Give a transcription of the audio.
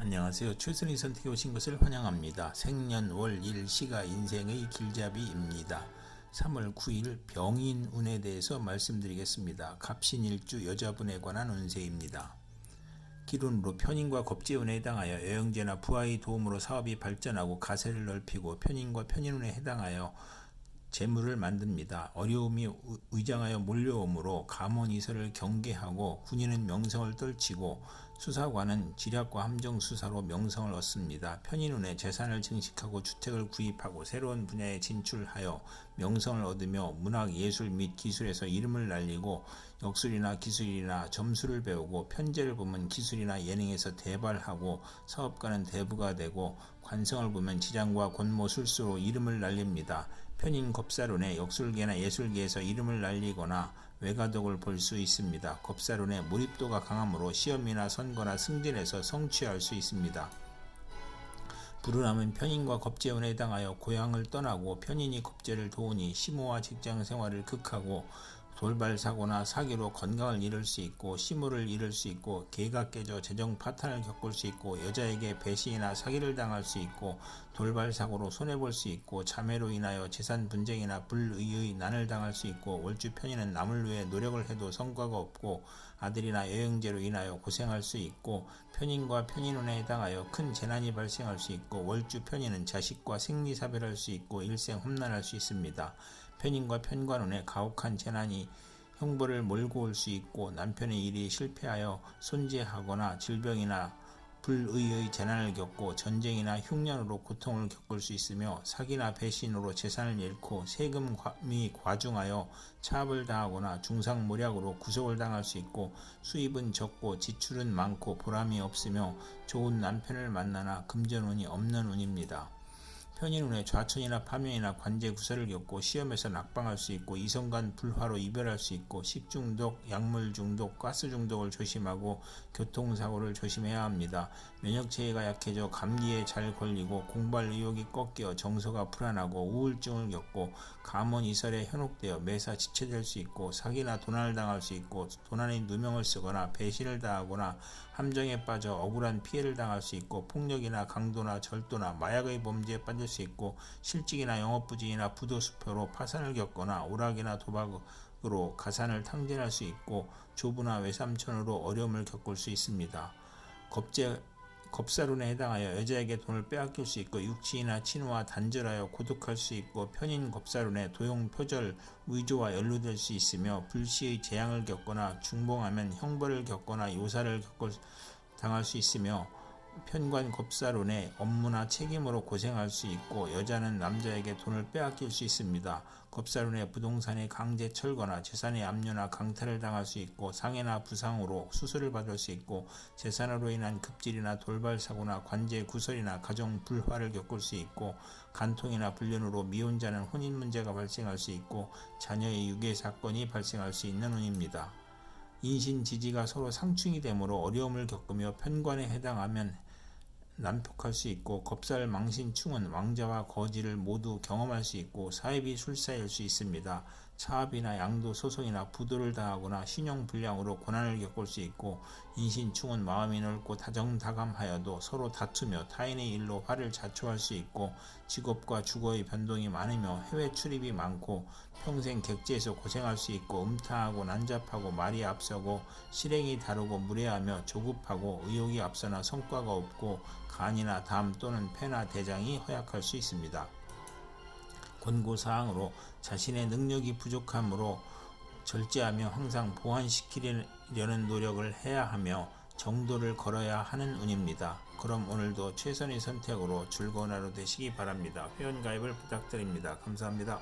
안녕하세요. 최선희 선택에 오신 것을 환영합니다. 생년월 일시가 인생의 길잡이입니다. 3월 9일 병인 운에 대해서 말씀드리겠습니다. 갑신일주 여자분에 관한 운세입니다. 기운으로 편인과 겁재운에 해당하여 여행제나 부하의 도움으로 사업이 발전하고 가세를 넓히고 편인과 편인운에 해당하여 재물을 만듭니다. 어려움이 의- 의장하여 몰려오므로 감언이설을 경계하고 군인은 명성을 떨치고 수사관은 지략과 함정 수사로 명성을 얻습니다. 편인운에 재산을 증식하고 주택을 구입하고 새로운 분야에 진출하여 명성을 얻으며 문학, 예술 및 기술에서 이름을 날리고 역술이나 기술이나 점수를 배우고 편제를 보면 기술이나 예능에서 대발하고 사업가는 대부가 되고 관성을 보면 지장과 권모 술수로 이름을 날립니다. 편인 겁사론에 역술계나 예술계에서 이름을 날리거나 외가덕을 볼 수 있습니다. 겁사론에 몰입도가 강하므로 시험이나 선거나 승진에서 성취할 수 있습니다. 불운함은 편인과 겁재운에 해당하여 고향을 떠나고 편인이 겁재를 도우니 시모와 직장 생활을 극하고 돌발 사고나 사기로 건강을 잃을 수 있고 시무를 잃을 수 있고 개가 깨져 재정 파탄을 겪을 수 있고 여자에게 배신이나 사기를 당할 수 있고 돌발 사고로 손해 볼 수 있고 자매로 인하여 재산 분쟁이나 불의의 난을 당할 수 있고 월주 편인은 남을 위해 노력을 해도 성과가 없고 아들이나 여행제로 인하여 고생할 수 있고 편인과 편인운에 해당하여 큰 재난이 발생할 수 있고 월주 편인은 자식과 생리사별할 수 있고 일생 험난할 수 있습니다. 편인과 편관운에 가혹한 재난이 형벌을 몰고 올 수 있고 남편의 일이 실패하여 손재하거나 질병이나 불의의 재난을 겪고 전쟁이나 흉년으로 고통을 겪을 수 있으며 사기나 배신으로 재산을 잃고 세금이 과중하여 차압을 당하거나 중상모략으로 구속을 당할 수 있고 수입은 적고 지출은 많고 보람이 없으며 좋은 남편을 만나나 금전운이 없는 운입니다. 편인운에 좌천이나 파면이나 관제 구설을 겪고 시험에서 낙방할 수 있고 이성간 불화로 이별할 수 있고 식중독, 약물 중독, 가스 중독을 조심하고 교통사고를 조심해야 합니다. 면역체계가 약해져 감기에 잘 걸리고 공부할 의욕이 꺾여 정서가 불안하고 우울증을 겪고 감원 이설에 현혹되어 매사 지체될 수 있고 사기나 도난을 당할 수 있고 도난의 누명을 쓰거나 배신을 당하거나 함정에 빠져 억울한 피해를 당할 수 있고 폭력이나 강도나 절도나 마약의 범죄에 빠질 수 있고 실직이나 영업부진이나 부도수표로 파산을 겪거나 오락이나 도박으로 가산을 탕진할 수 있고 조부나 외삼촌으로 어려움을 겪을 수 있습니다. 겁제 겁사론에 해당하여 여자에게 돈을 빼앗길 수 있고 육치이나 친우와 단절하여 고독할 수 있고 편인 겁사론에 도용 표절 위조와 연루될 수 있으며 불시의 재앙을 겪거나 중봉하면 형벌을 겪거나 요사를 겪을 당할 수 있으며 편관 겁사론에 업무나 책임으로 고생할 수 있고 여자는 남자에게 돈을 빼앗길 수 있습니다. 겁사론에 부동산에 강제 철거나 재산의 압류나 강탈을 당할 수 있고 상해나 부상으로 수술을 받을 수 있고 재산으로 인한 급질이나 돌발 사고나 관제 구설이나 가정 불화를 겪을 수 있고 간통이나 불륜으로 미혼자는 혼인 문제가 발생할 수 있고 자녀의 유괴 사건이 발생할 수 있는 운입니다. 인신 지지가 서로 상충이 되므로 어려움을 겪으며 편관에 해당하면 난폭할 수 있고 겁살 망신충은 왕자와 거지를 모두 경험할 수 있고 사입이 술사일 수 있습니다. 차압이나 양도 소송이나 부도를 당하거나 신용 불량으로 고난을 겪을 수 있고 인신충은 마음이 넓고 다정다감하여도 서로 다투며 타인의 일로 화를 자초할 수 있고 직업과 주거의 변동이 많으며 해외 출입이 많고 평생 객지에서 고생할 수 있고 음탕하고 난잡하고 말이 앞서고 실행이 다르고 무례하며 조급하고 의욕이 앞서나 성과가 없고 간이나 담 또는 폐나 대장이 허약할 수 있습니다. 권고사항으로 자신의 능력이 부족하므로 절제하며 항상 보완시키려는 노력을 해야 하며 정도를 걸어야 하는 운입니다. 그럼 오늘도 최선의 선택으로 즐거운 하루 되시기 바랍니다. 회원가입을 부탁드립니다. 감사합니다.